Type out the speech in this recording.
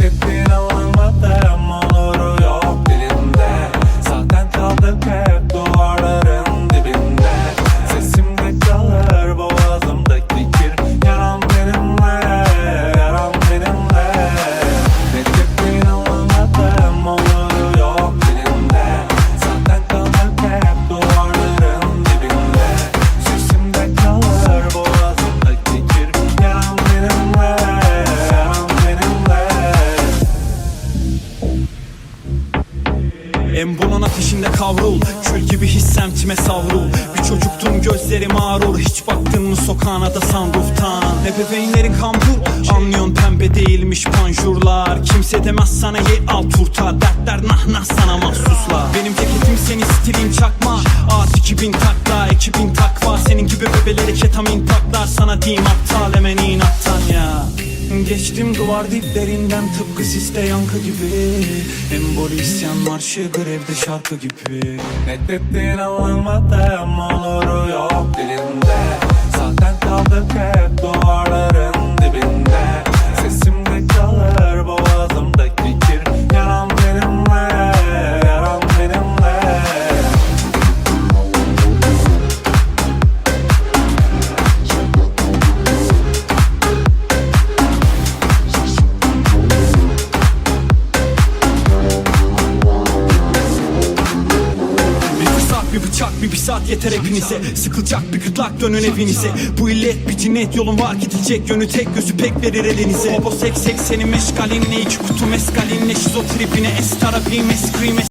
Dipping on Embolon ateşinde kavrul. Kül gibi his semtime savrul? Bir çocuktum gözlerim ağrur. Hiç baktın mı sokağına da sunrooftan Ebeveynlerin kambur Anlıyorsun pembe değilmiş panjurlar. Kimse demez sana ye al turta. Dertler nah nah sana mahsuslar. Benim ceketim senin stilin çakma. At 2000 takla ekibin takva. Senin gibi bebeleri ketamin taklar. Sana diyeyim aptal hemen inattan ya Geçtim duvar diplerinden tıpkı siste yankı gibi. Emboli isyan marşı grevde şarkı gibi. Reddettiğin anlamadım olur yok dilinde Zaten kaldık hep fırsat bir saat yeter hepinize Sıkılacak bir gırtlak dönün evinize. Bu illet bir cinnet yolun var gidecek yönü. Tek gözü pek verir elinize. Bobo sek sek senin meşgalinle iki kutu meskalinle Şizotripine estarabim eskrim